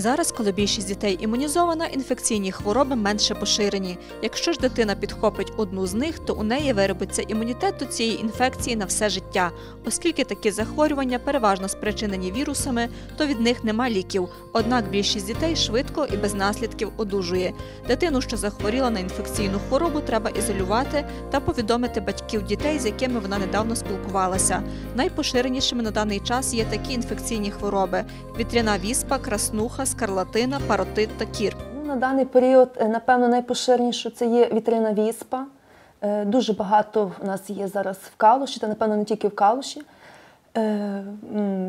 Зараз, коли більшість дітей імунізована, інфекційні хвороби менше поширені. Якщо ж дитина підхопить одну з них, то у неї виробиться імунітет до цієї інфекції на все життя. Оскільки такі захворювання переважно спричинені вірусами, то від них нема ліків. Однак більшість дітей швидко і без наслідків одужує. Дитину, що захворіла на інфекційну хворобу, треба ізолювати та повідомити батьків дітей, з якими вона недавно спілкувалася. Найпоширенішими на даний час є такі інфекційні хвороби: вітряна віспа, краснуха, скарлатина, паротит та кір. Ну, на даний період, е, напевно, найпоширеніше це є вітрина віспа. Е, Дуже багато в нас є зараз в Калуші, та напевно не тільки в Калуші. Е,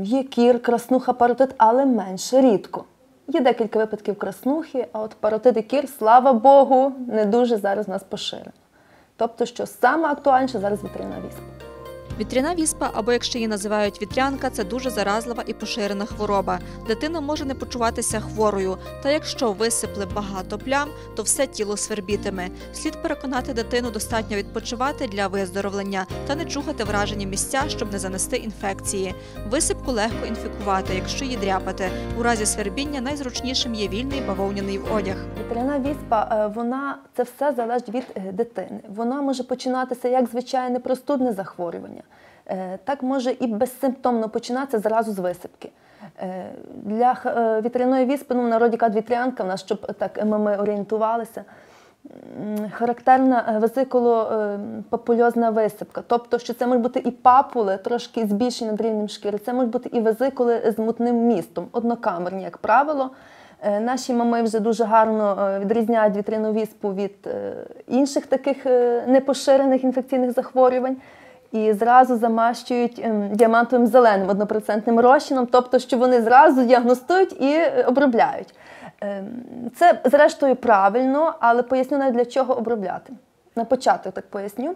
Є кір, краснуха, паротит, але менше рідко. Є декілька випадків краснухи, а от паротит і кір, слава Богу, не дуже зараз в нас поширено. Тобто, що саме актуальніше зараз вітрина віспа. Вітряна віспа, або якщо її називають вітрянка, це дуже заразлива і поширена хвороба. Дитина може не почуватися хворою, та якщо висипли багато плям, то все тіло свербітиме. Слід переконати дитину достатньо відпочивати для виздоровлення та не чухати вражені місця, щоб не занести інфекції. Висипку легко інфікувати, якщо її дряпати. У разі свербіння найзручнішим є вільний бавовняний одяг. Вітряна віспа, е, вона це все залежить від е, дитини. Вона може починатися як звичайне простудне захворювання, так може і безсимптомно починатися зразу з висипки. Е, Для е, вітряної віспи, ну в народі кажуть вітрянка, в нас щоб так ми, орієнтувалися. Характерна е, везикуло-папульозна висипка, тобто, що це можуть бути і папули, трошки збільшені над рівнем шкіри, це можуть бути і везикули з мутним містом, однокамерні, як правило. Е, Наші мами вже дуже гарно е, відрізняють вітряну віспу від е, інших таких е, непоширених інфекційних захворювань і зразу замащують ем, діамантовим зеленим однопроцентним розчином, тобто, що вони зразу діагностують і е, обробляють. Ем, Це, зрештою, правильно, але поясню навіть для чого обробляти. На початок так поясню.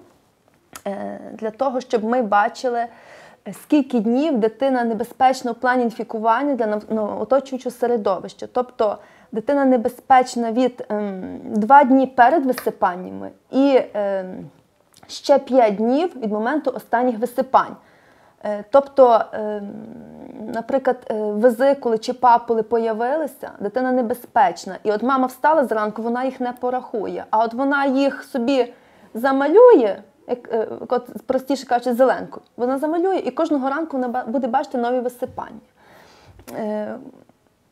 Е, Для того, щоб ми бачили, е, скільки днів дитина небезпечна в плані інфікування для ну, оточуючого середовища. Тобто дитина небезпечна від ем, 2 дні перед висипаннями і ем, ще 5 днів від моменту останніх висипань. Е, Тобто, ем, наприклад, е, везикули чи папули появилися, дитина небезпечна. І от мама встала зранку, вона їх не порахує. А от вона їх собі замалює, як е, от, простіше кажучи, зеленку. Вона замалює і кожного ранку вона буде бачити нові висипання.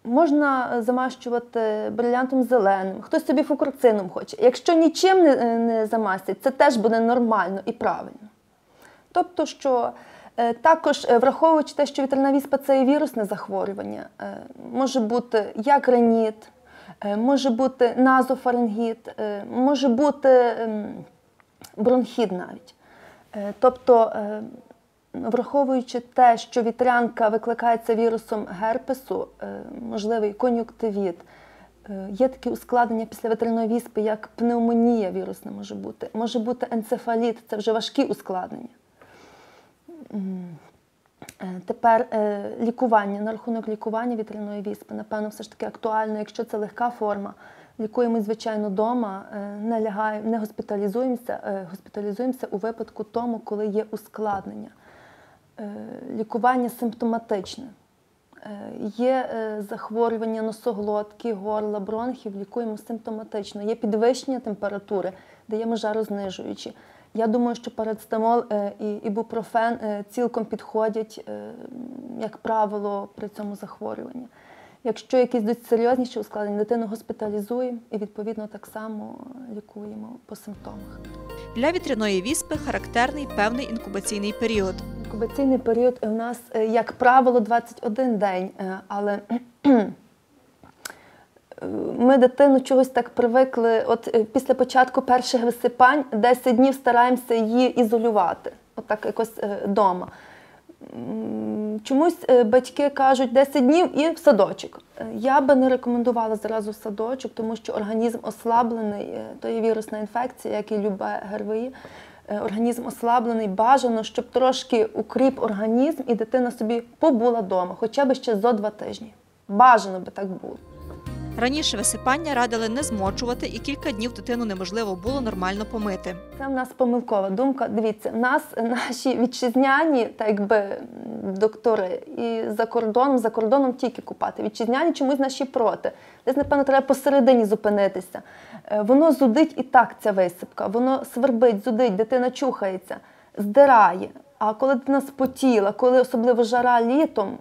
Е, Можна замащувати брилянтом зеленим, хтось собі фукурцином хоче. Якщо нічим не, не замастять, це теж буде нормально і правильно. Тобто, що е, також е, враховуючи те, що вітряна віспа це є вірусне захворювання, е, може бути як реніт, е, може бути назофарингіт, е, може бути ем, бронхіт навіть. Е, Тобто, е, враховуючи те, що вітрянка викликається вірусом герпесу, е, можливий кон'юктивіт, е, є такі ускладнення після вітряної віспи, як пневмонія вірусна може бути, може бути енцефаліт, це вже важкі ускладнення. Е, Тепер лікування на рахунок лікування вітряної віспи, напевно, все ж таки актуально. Якщо це легка форма, лікуємось, звичайно, вдома, не лягаємо, не госпіталізуємося, госпіталізуємося у випадку тому, коли є ускладнення. Е, Лікування симптоматичне. Е, Є е, захворювання носоглотки, горла, бронхів, лікуємо симптоматично. Є підвищення температури, даємо жарознижуючі. Я думаю, що парацетамол і ібупрофен цілком підходять, як правило, при цьому захворюванні. Якщо якісь досить серйозніші ускладнення, дитину госпіталізуємо і відповідно так само лікуємо по симптомах. Для вітряної віспи характерний певний інкубаційний період. Інкубаційний період у нас, е, як правило, 21 день, е, але е, ми дитину чогось так привикли. От після початку перших висипань 10 днів стараємося її ізолювати, отак якось вдома. Чомусь е, батьки кажуть 10 днів і в садочок. Е, Я би не рекомендувала зразу в садочок, тому що організм ослаблений, е, то є вірусна інфекція, як і любе ГРВІ. Організм ослаблений, бажано, щоб трошки укріп організм і дитина собі побула вдома, хоча б ще зо два тижні. Бажано би так було. Раніше висипання радили не змочувати, і кілька днів дитину неможливо було нормально помити. Це в нас помилкова думка. Дивіться, нас наші вітчизняні, так якби доктори, і за кордоном, за кордоном тільки купати. Вітчизняні чомусь наші проти. Десь, напевно, треба посередині зупинитися. Е, Воно зудить і так ця висипка, воно свербить, зудить, дитина чухається, здирає. А коли дитина спотіла, коли особливо жара літом,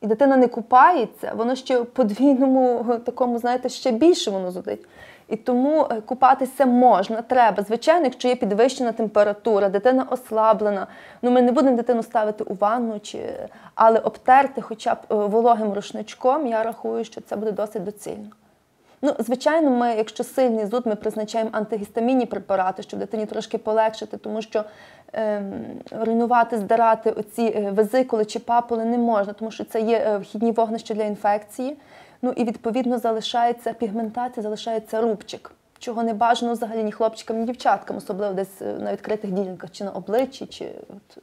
і дитина не купається, воно ще подвійному е, такому, знаєте, ще більше воно зудить. І тому е, купатися можна, треба. Звичайно, якщо є підвищена температура, дитина ослаблена. Ну, ми не будемо дитину ставити у ванну, чи... але обтерти хоча б е, вологим рушничком, я рахую, що це буде досить доцільно. Ну, звичайно, ми, якщо сильний зуд, ми призначаємо антигістамінні препарати, щоб дитині трошки полегшити, тому що ем, руйнувати, здирати оці е, везикули чи папули не можна, тому що це є е, вхідні вогнища для інфекції. Ну і відповідно залишається пігментація, залишається рубчик, чого не бажано взагалі ні хлопчикам, ні дівчаткам, особливо десь е, на відкритих ділянках, чи на обличчі, чи от,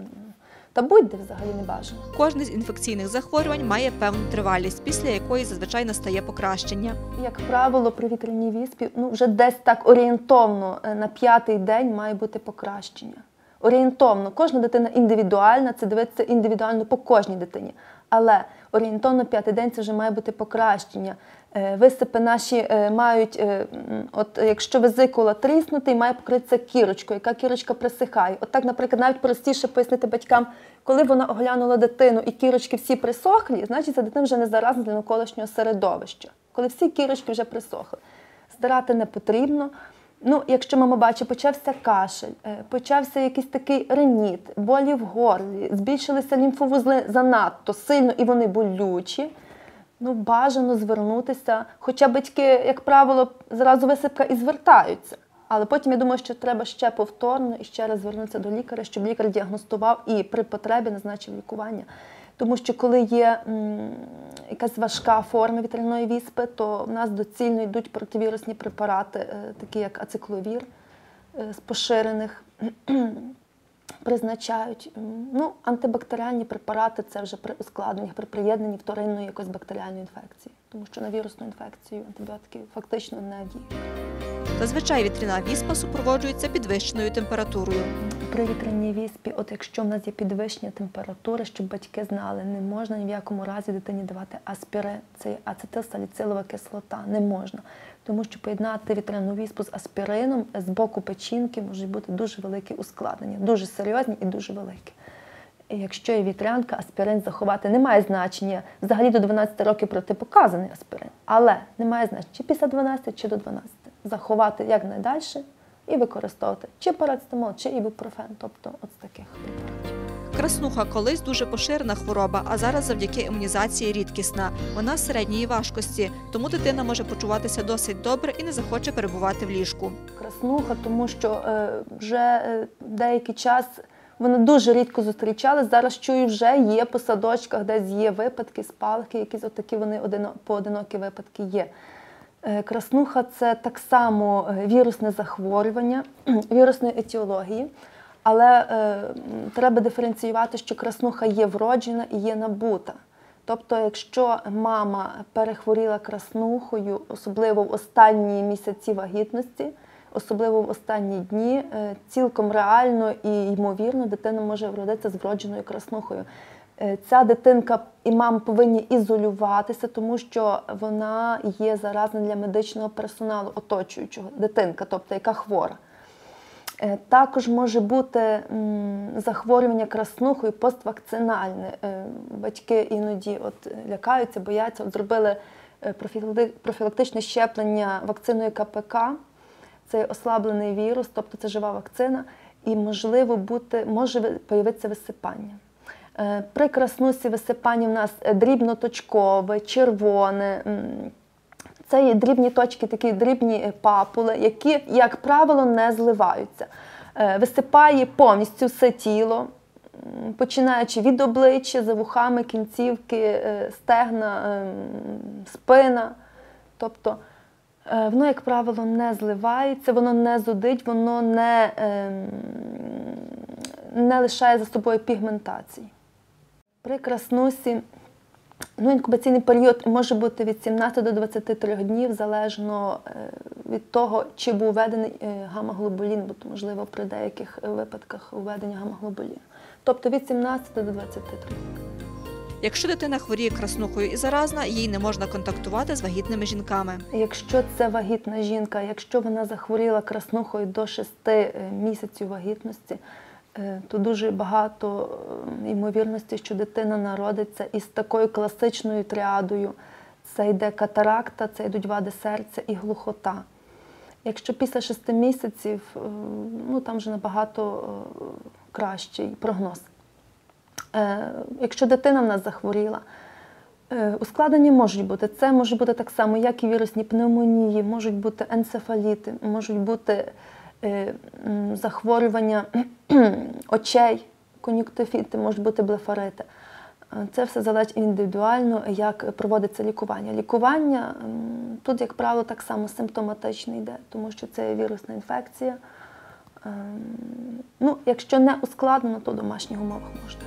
та будь-де взагалі не бажано. Кожне з інфекційних захворювань має певну тривалість, після якої зазвичай настає покращення. Як правило, при вітряній віспі ну, вже десь так орієнтовно е, на п'ятий день має бути покращення. Орієнтовно, кожна дитина індивідуальна, це дивиться індивідуально по кожній дитині. Але орієнтовно п'ятий день це вже має бути покращення. Е, Висипи наші е, мають, е, от якщо везикула тріснутий, має покритися кірочкою, яка кірочка присихає. От так, наприклад, навіть простіше пояснити батькам, коли вона оглянула дитину і кірочки всі присохлі, значить ця дитина вже не заразна для навколишнього середовища. Коли всі кірочки вже присохли. Здирати не потрібно. Ну, якщо мама бачить, почався кашель, почався якийсь такий реніт, болі в горлі, збільшилися лімфовузли занадто сильно і вони болючі. Ну, бажано звернутися. Хоча батьки, як правило, зразу висипка і звертаються. Але потім я думаю, що треба ще повторно і ще раз звернутися до лікаря, щоб лікар діагностував і при потребі назначив лікування. Тому що коли є м, якась важка форма вітряної віспи, то в нас доцільно йдуть противірусні препарати, е, такі як ацикловір е, з поширених, призначають. Ну, антибактеріальні препарати це вже при ускладненнях, при приєднанні вторинної якоїсь бактеріальної інфекції. Тому що на вірусну інфекцію антибіотики фактично не діють. Зазвичай вітряна віспа супроводжується підвищеною температурою. При вітряній віспі, от якщо в нас є підвищення температури, щоб батьки знали, не можна ні в якому разі дитині давати аспірин, це ацетилсаліцилова кислота, не можна. Тому що поєднати вітряну віспу з аспірином з боку печінки можуть бути дуже великі ускладнення, дуже серйозні і дуже великі. І якщо є вітрянка, аспірин заховати не має значення. Взагалі до 12 років протипоказаний аспірин. Але не має значення чи після 12, чи до 12. Заховати якнайдальше і використовувати чи парацетамол, чи ібупрофен, тобто от з таких препаратів. Краснуха колись дуже поширена хвороба, а зараз завдяки імунізації рідкісна. Вона середньої важкості, тому дитина може почуватися досить добре і не захоче перебувати в ліжку. Краснуха, тому що е, вже е, деякий час вони дуже рідко зустрічались. Зараз чую, вже є по садочках, десь є випадки, спалахи, якісь отакі вони поодинокі випадки є. Е, Краснуха це так само вірусне захворювання, вірусної етіології. Але е, треба диференціювати, що краснуха є вроджена і є набута. Тобто, якщо мама перехворіла краснухою, особливо в останні місяці вагітності, особливо в останні дні, е, цілком реально і ймовірно дитина може вродитися з вродженою краснухою. Е, Ця дитинка і мама повинні ізолюватися, тому що вона є заразна для медичного персоналу, оточуючого дитинка, тобто яка хвора. Е, Також може бути захворювання краснухою поствакцинальне. Е, Батьки іноді от лякаються, бояться. От зробили е, профілактичне щеплення вакциною КПК. Це ослаблений вірус, тобто це жива вакцина, і можливо бути, може ви- появитися висипання. Е, При краснусі висипання в нас е, дрібноточкове, червоне. Це є дрібні точки, такі дрібні е, папули, які, як правило, не зливаються. Е, Висипає повністю все тіло, починаючи від обличчя, за вухами, кінцівки, е, стегна, ем, спина. Тобто воно, як правило, не зливається, воно не зудить, воно не, ем, не лишає за собою пігментації. При краснусі Ну, інкубаційний період може бути від 17 до 23 днів, залежно е, від того, чи був введений е, гамма-глобулін, бо можливо при деяких випадках введення гамма-глобуліну. Тобто від 17 до 23. Якщо дитина хворіє краснухою і заразна, їй не можна контактувати з вагітними жінками. Якщо це вагітна жінка, якщо вона захворіла краснухою до 6 е, місяців вагітності, то дуже багато е, ймовірності, що дитина народиться із такою класичною тріадою. Це йде катаракта, це йдуть вади серця і глухота. Якщо після 6 місяців, е, ну там вже набагато е, кращий прогноз. Е, Якщо дитина в нас захворіла, Е, Ускладнення можуть бути. Це може бути так само, як і вірусні пневмонії, можуть бути енцефаліти, можуть бути е, захворювання очей, кон'юктивіти, можуть бути блефарити. Е, Це все залежить індивідуально, як проводиться лікування. Лікування тут, як правило, так само симптоматично йде, тому що це вірусна інфекція. Ем, Ну, якщо не ускладнено, то в домашніх умовах можна.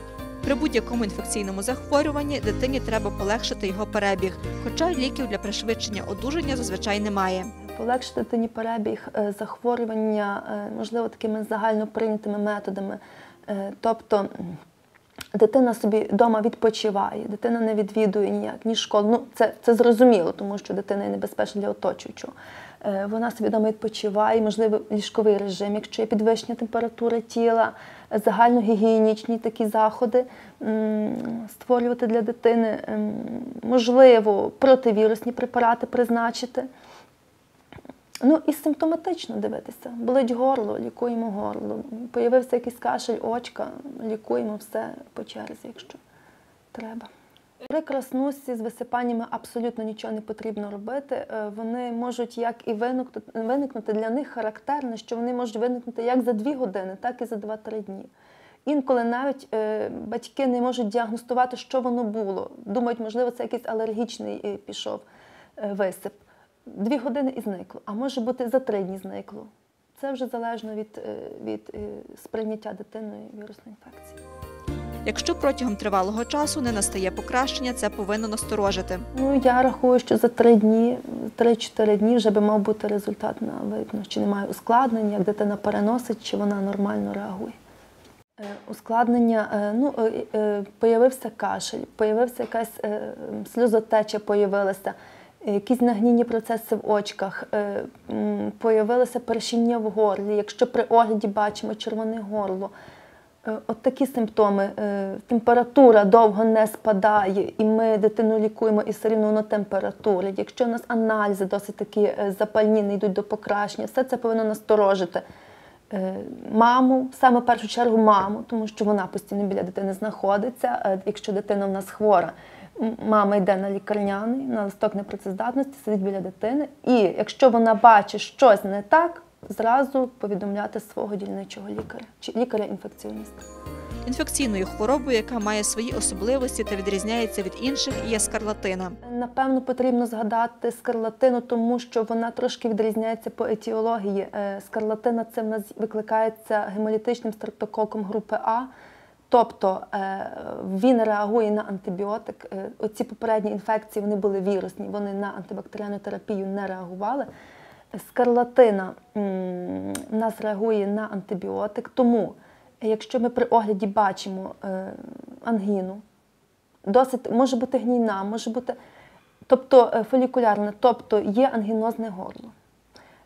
При будь-якому інфекційному захворюванні дитині треба полегшити його перебіг, хоча ліків для пришвидшення одужання зазвичай немає. Полегшити дитині перебіг е, захворювання, е, можливо, такими загально прийнятими методами. Е, Тобто дитина собі вдома відпочиває, дитина не відвідує ніяк, ні школу. Ну, це, це зрозуміло, тому що дитина є небезпечна для оточуючого. Вона собі вдома відпочиває, можливо, ліжковий режим, якщо є підвищення температури тіла, загальногігієнічні такі заходи створювати для дитини, можливо, противірусні препарати призначити. Ну і симптоматично дивитися. Болить горло, лікуємо горло. Появився якийсь кашель, очка, лікуємо все по черзі, якщо треба. При краснусі з висипаннями абсолютно нічого не потрібно робити. Е, Вони можуть як і виникнути, для них характерне, що вони можуть виникнути як за 2 години, так і за 2-3 дні. Інколи навіть е, батьки не можуть діагностувати, що воно було. Думають, можливо, це якийсь алергічний е, пішов висип. Дві години і зникло, а може бути за три дні зникло. Це вже залежно від, е, від е, сприйняття дитиною вірусної інфекції. Якщо протягом тривалого часу не настає покращення, це повинно насторожити. Ну, я рахую, що за три дні, 3-4 дні вже би мав бути результат на видно, чи немає ускладнень, як дитина переносить, чи вона нормально реагує. Е, Ускладнення, е, ну, е, е, появився кашель, появився якась сльозотеча, появилася, якісь нагнінні процеси в очках, е, появилося першіння в горлі. Якщо при огляді бачимо червоне горло, Е, От такі симптоми. Е, Температура довго не спадає, і ми дитину лікуємо, і все рівно воно температура. Якщо у нас аналізи досить такі е, запальні, не йдуть до покращення, все це повинно насторожити е, маму, саме в першу чергу маму, тому що вона постійно біля дитини знаходиться. Е, Якщо дитина в нас хвора, мама йде на лікарняний, на листок непрацездатності, сидить біля дитини. І якщо вона бачить щось не так, зразу повідомляти свого дільничого лікаря чи лікаря-інфекціоніста. Інфекційною хворобою, яка має свої особливості та відрізняється від інших, є скарлатина. Напевно, потрібно згадати скарлатину, тому що вона трошки відрізняється по етіології. Е, Скарлатина це в нас викликається гемолітичним стрептококом групи А. Тобто е, він реагує на антибіотик. Е, Оці попередні інфекції вони були вірусні, вони на антибактеріальну терапію не реагували. Скарлатина в нас реагує на антибіотик, тому якщо ми при огляді бачимо е, ангіну, досить може бути гнійна, може бути, тобто фолікулярна, тобто є ангінозне горло,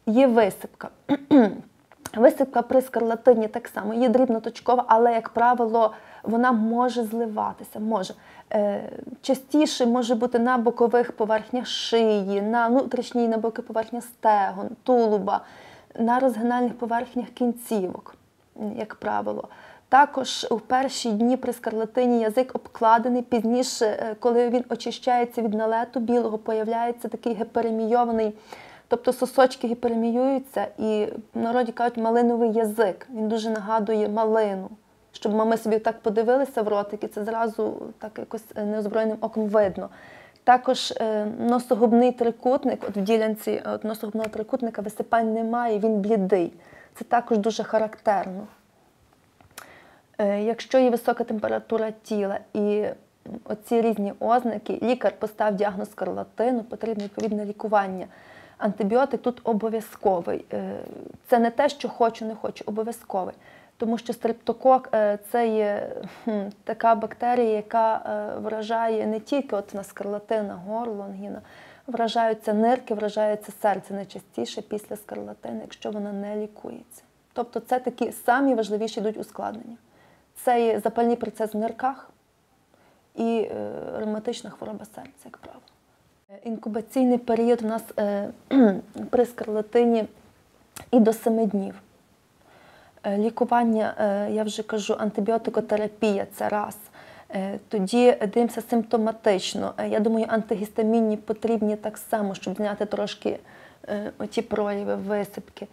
є висипка. Висипка при скарлатині так само є дрібноточкова, але, як правило, вона може зливатися. Може. Е, частіше може бути на бокових поверхнях шиї, на внутрішній на боки поверхня стегон, тулуба, на розгинальних поверхнях кінцівок, як правило. Також у перші дні при скарлатині язик обкладений, пізніше, е, коли він очищається від налету білого, появляється такий гіперемійований, тобто сосочки гіпереміюються, і в народі кажуть малиновий язик. Він дуже нагадує малину. Щоб ми собі так подивилися в ротик, і це зразу так якось е, неозброєним оком видно. Також е, носогубний трикутник, от в ділянці е, от носогубного трикутника висипань немає, він блідий. Це також дуже характерно. Якщо є висока температура тіла і оці різні ознаки, лікар постав діагноз скарлатину, потрібне відповідне лікування. Антибіотик тут обов'язковий. Е, Це не те, що хочу, не хочу, обов'язковий. Тому що стрептокок е, це є така бактерія, яка е, вражає не тільки от на скарлатина, горло, ангіна, вражаються нирки, вражається серце найчастіше після скарлатини, якщо вона не лікується. Тобто це такі самі важливіші йдуть ускладнення. Це є запальний процес в нирках і ревматична хвороба серця, як правило. Інкубаційний період у нас е, при скарлатині і до 7 днів. Е, Лікування, е, я вже кажу, антибіотикотерапія це раз. Тоді дивимося симптоматично. Я думаю, антигістамінні потрібні так само, щоб зняти трошки оті прояви, висипки.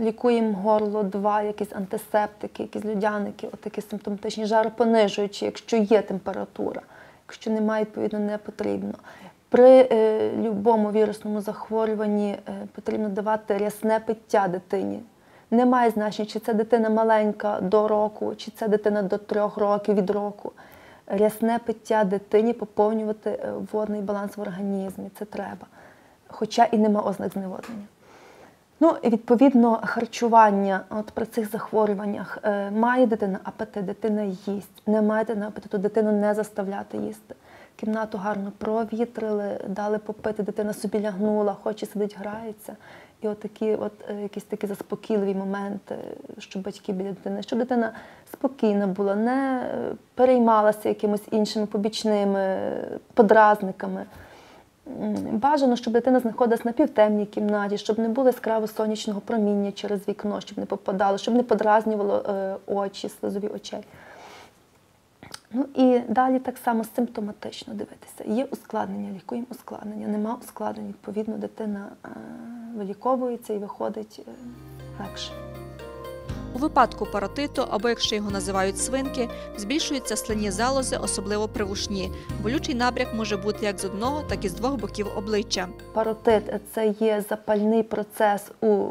Лікуємо горло, два, якісь антисептики, якісь людяники, отакі симптоматичні, жаропонижуючі, якщо є температура. Якщо немає, відповідно, не потрібно. При е, будь-якому вірусному захворюванні е, потрібно давати рясне пиття дитині. Немає значення, чи це дитина маленька до року, чи це дитина до трьох років від року. Рясне пиття дитині поповнювати е, водний баланс в організмі. Це треба. Хоча і нема ознак зневоднення. Ну, і відповідно, харчування от при цих захворюваннях е, має дитина апетит, дитина їсть, не має дитина апетиту, дитину не заставляти їсти. Кімнату гарно провітрили, дали попити, дитина собі лягнула, хоче сидить, грається. І от такі, от е, якісь такі заспокійливі моменти, щоб батьки біля дитини, щоб дитина спокійна була, не е, переймалася якимось іншими побічними подразниками. Бажано, щоб дитина знаходилась на півтемній кімнаті, щоб не було яскраво сонячного проміння через вікно, щоб не попадало, щоб не подразнювало е, очі, слизові очей. Ну і далі так само симптоматично дивитися. Є ускладнення, лікуємо ускладнення. Нема ускладнень, відповідно, дитина е, виліковується і виходить е, легше. У випадку паротиту, або якщо його називають свинки, збільшуються слинні залози, особливо при вушні. Болючий набряк може бути як з одного, так і з двох боків обличчя. Паротит це є запальний процес у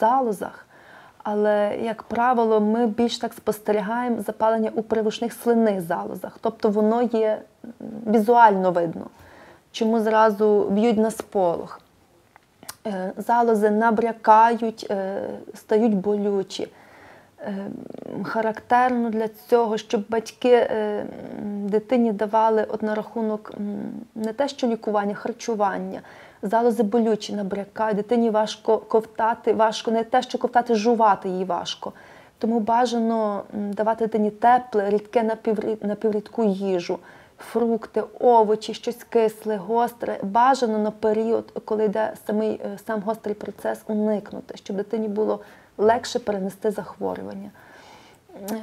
залозах, але, як правило, ми більш так спостерігаємо запалення у привушних слинних залозах. Тобто воно є візуально видно, чому зразу б'ють на сполох. Е, Залози набрякають, е, стають болючі. Е, Характерно для цього, щоб батьки е, дитині давали от на рахунок не те, що лікування, харчування. Залози болючі набрякають, дитині важко ковтати, важко не те, що ковтати, жувати їй важко. Тому бажано давати дитині тепле, рідке напіврі- напіврідку їжу, фрукти, овочі, щось кисле, гостре. Бажано на період, коли йде самий, е, сам гострий процес, уникнути, щоб дитині було легше перенести захворювання.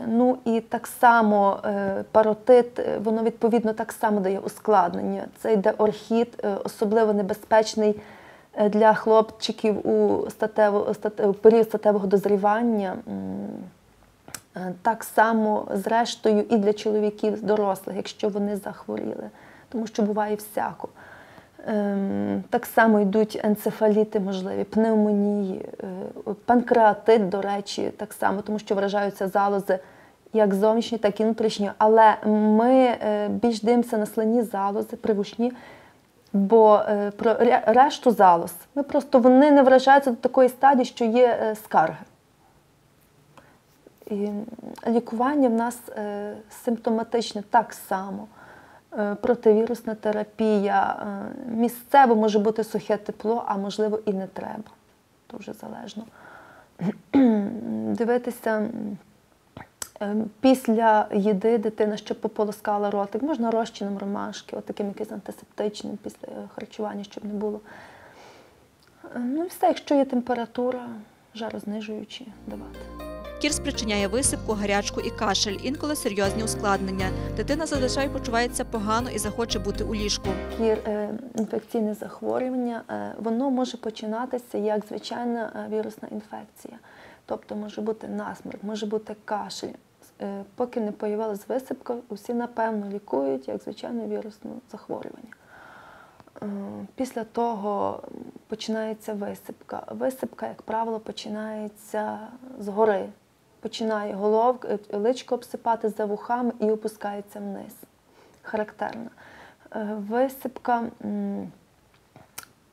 Ну і так само е, паротит, е, воно відповідно так само дає ускладнення. Це йде орхід, е, особливо небезпечний для хлопчиків у, статево, стате- у період статевого дозрівання. Так само, зрештою, і для чоловіків дорослих, якщо вони захворіли, тому що буває всяко. Ем, Так само йдуть енцефаліти можливі, пневмонії, е, панкреатит, до речі, так само, тому що вражаються залози як зовнішні, так і внутрішні. Але ми е, більш дивимося на слинні залози, привушні, бо е, про решту залоз ми просто вони не вражаються до такої стадії, що є скарги. І лікування в нас симптоматичне так само. Е, Противірусна терапія. е, Місцево може бути сухе тепло, а можливо і не треба. Вже залежно. Дивитися е, після їди дитина, щоб пополоскала ротик, можна розчином ромашки, от таким якимось антисептичним після харчування, щоб не було. Ну і все, якщо є температура, жарознижуючі давати. Кір спричиняє висипку, гарячку і кашель, інколи серйозні ускладнення. Дитина зазвичай почувається погано і захоче бути у ліжку. Кір е, інфекційне захворювання, е, воно може починатися як звичайна е, вірусна інфекція. Тобто може бути насморк, може бути кашель. Поки не появилась висипка, усі напевно лікують як звичайне вірусне захворювання. Е, Після того починається висипка. Висипка, як правило, починається згори. починає головку, е, личко обсипати за вухами і опускається вниз. Характерна. Е, Висипка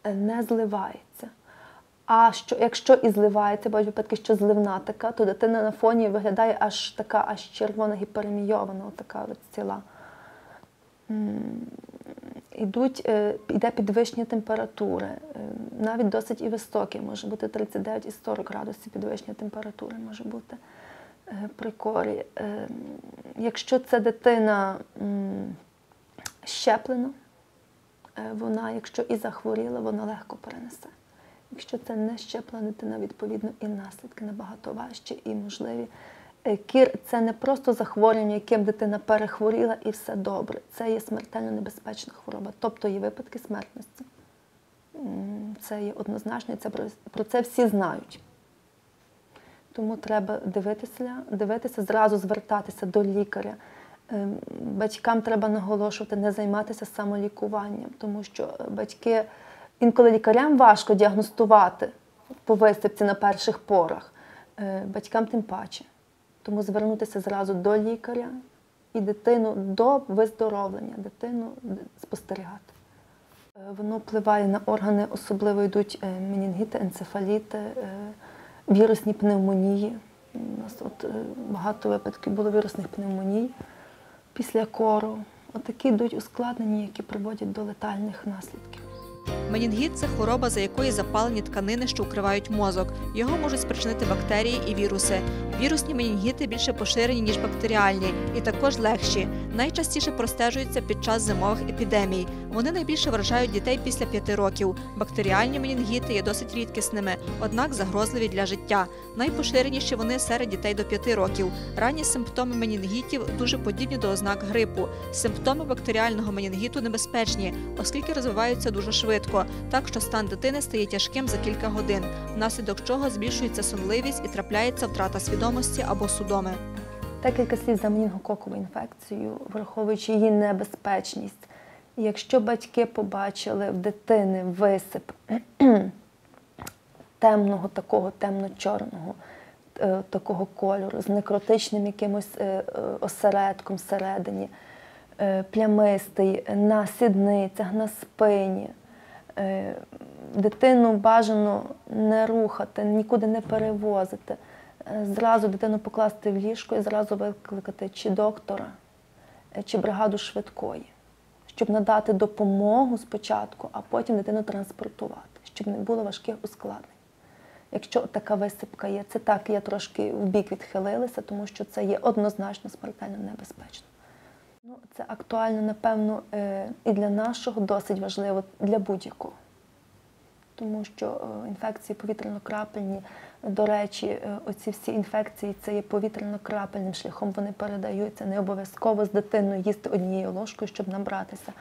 не зливається. А що, якщо і зливається, бувають випадки, що зливна така, то дитина на фоні виглядає аж така, аж червона гіперемійована, така ціла. М, Ідуть, е, йде підвищення температури, е, навіть досить і високі, може бути 39 і 40 градусів підвищення температури може бути е, при корі. Якщо це дитина щеплена, вона, якщо і захворіла, вона легко перенесе. Якщо це не щеплена дитина, відповідно, і наслідки набагато важчі і можливі. Е, Кір це не просто захворювання, яким дитина перехворіла і все добре. Це є смертельно небезпечна хвороба, тобто є випадки смертності. Це є однозначно, і це про, це всі знають. Тому треба дивитися, дивитися, зразу звертатися до лікаря. Ем, Батькам треба наголошувати, не займатися самолікуванням, тому що е, батьки інколи лікарям важко діагностувати по висипці на перших порах, е, батькам тим паче. Тому звернутися зразу до лікаря і дитину до виздоровлення, дитину спостерігати. Е, Воно впливає на органи, особливо йдуть е, менінгіти, енцефаліти, е, вірусні пневмонії. У нас от багато випадків було вірусних пневмоній після кору. Отакі йдуть ускладнення, які приводять до летальних наслідків. Менінгіт це хвороба, за якої запалені тканини, що укривають мозок. Його можуть спричинити бактерії і віруси. Вірусні менінгіти більше поширені, ніж бактеріальні, і також легші. Найчастіше простежуються під час зимових епідемій. Вони найбільше вражають дітей після 5 років. Бактеріальні менінгіти є досить рідкісними, однак загрозливі для життя. Найпоширеніші вони серед дітей до 5 років. Ранні симптоми менінгітів дуже подібні до ознак грипу. Симптоми бактеріального менінгіту небезпечні, оскільки розвиваються дуже швидко, так що стан дитини стає тяжким за кілька годин, внаслідок чого збільшується сонливість і трапляється втрата свідомості або судоми. Декілька слів за менінгококову інфекцію, враховуючи її небезпечність. Якщо батьки побачили в дитини висип темного, такого темно-чорного, е, такого кольору, з некротичним якимось е, е, осередком всередині, плямистий на сідницях, на спині. Е, Дитину бажано не рухати, нікуди не перевозити. Е, Зразу дитину покласти в ліжко і зразу викликати чи доктора, е, чи бригаду швидкої, щоб надати допомогу спочатку, а потім дитину транспортувати, щоб не було важких ускладнень. Якщо така висипка є, це так, я трошки в бік відхилилася, тому що це є однозначно смертельно небезпечно. Ну, це актуально, напевно, е, і для нашого досить важливо для будь-якого. Тому що е, інфекції повітряно-крапельні, до речі, е, оці всі інфекції це є повітряно-крапельним шляхом, вони передаються не обов'язково з дитиною їсти однією ложкою, щоб набратися.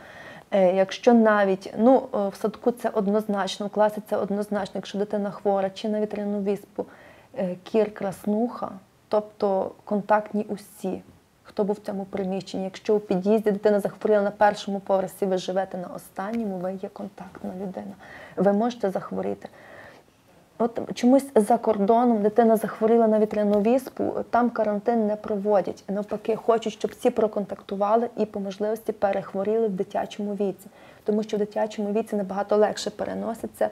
Якщо навіть ну, в садку це однозначно, в класі це однозначно, якщо дитина хвора чи на вітряну віспу, кір, краснуха, тобто контактні усі, хто був в цьому приміщенні. Якщо у під'їзді дитина захворіла на першому поверсі, ви живете на останньому, ви є контактна людина. Ви можете захворіти. От чомусь за кордоном дитина захворіла на вітряну віспу, там карантин не проводять. Навпаки, хочуть, щоб всі проконтактували і по можливості перехворіли в дитячому віці, тому що в дитячому віці набагато легше переносяться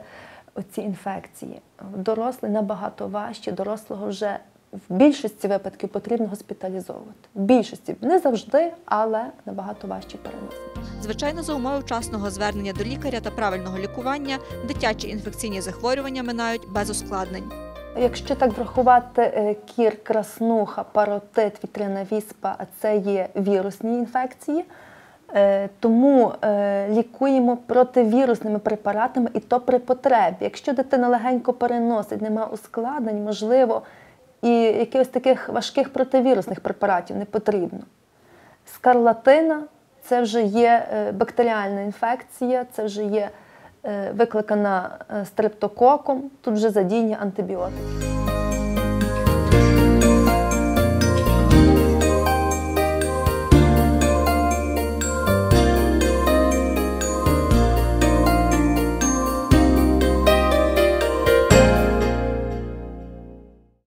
оці інфекції. Дорослий набагато важче, дорослого вже в більшості випадків потрібно госпіталізовувати. В більшості не завжди, але набагато важче переносити. Звичайно, за умови вчасного звернення до лікаря та правильного лікування дитячі інфекційні захворювання минають без ускладнень. Якщо так врахувати е, кір, краснуха, паротит, вітряна віспа, а це є вірусні інфекції, е, тому е, лікуємо противірусними препаратами і то при потребі. Якщо дитина легенько переносить, нема ускладнень, можливо, і якихось таких важких противірусних препаратів не потрібно. Скарлатина це вже є е, бактеріальна інфекція, це вже є е, викликана е, стрептококом, тут вже задіяння антибіотиків.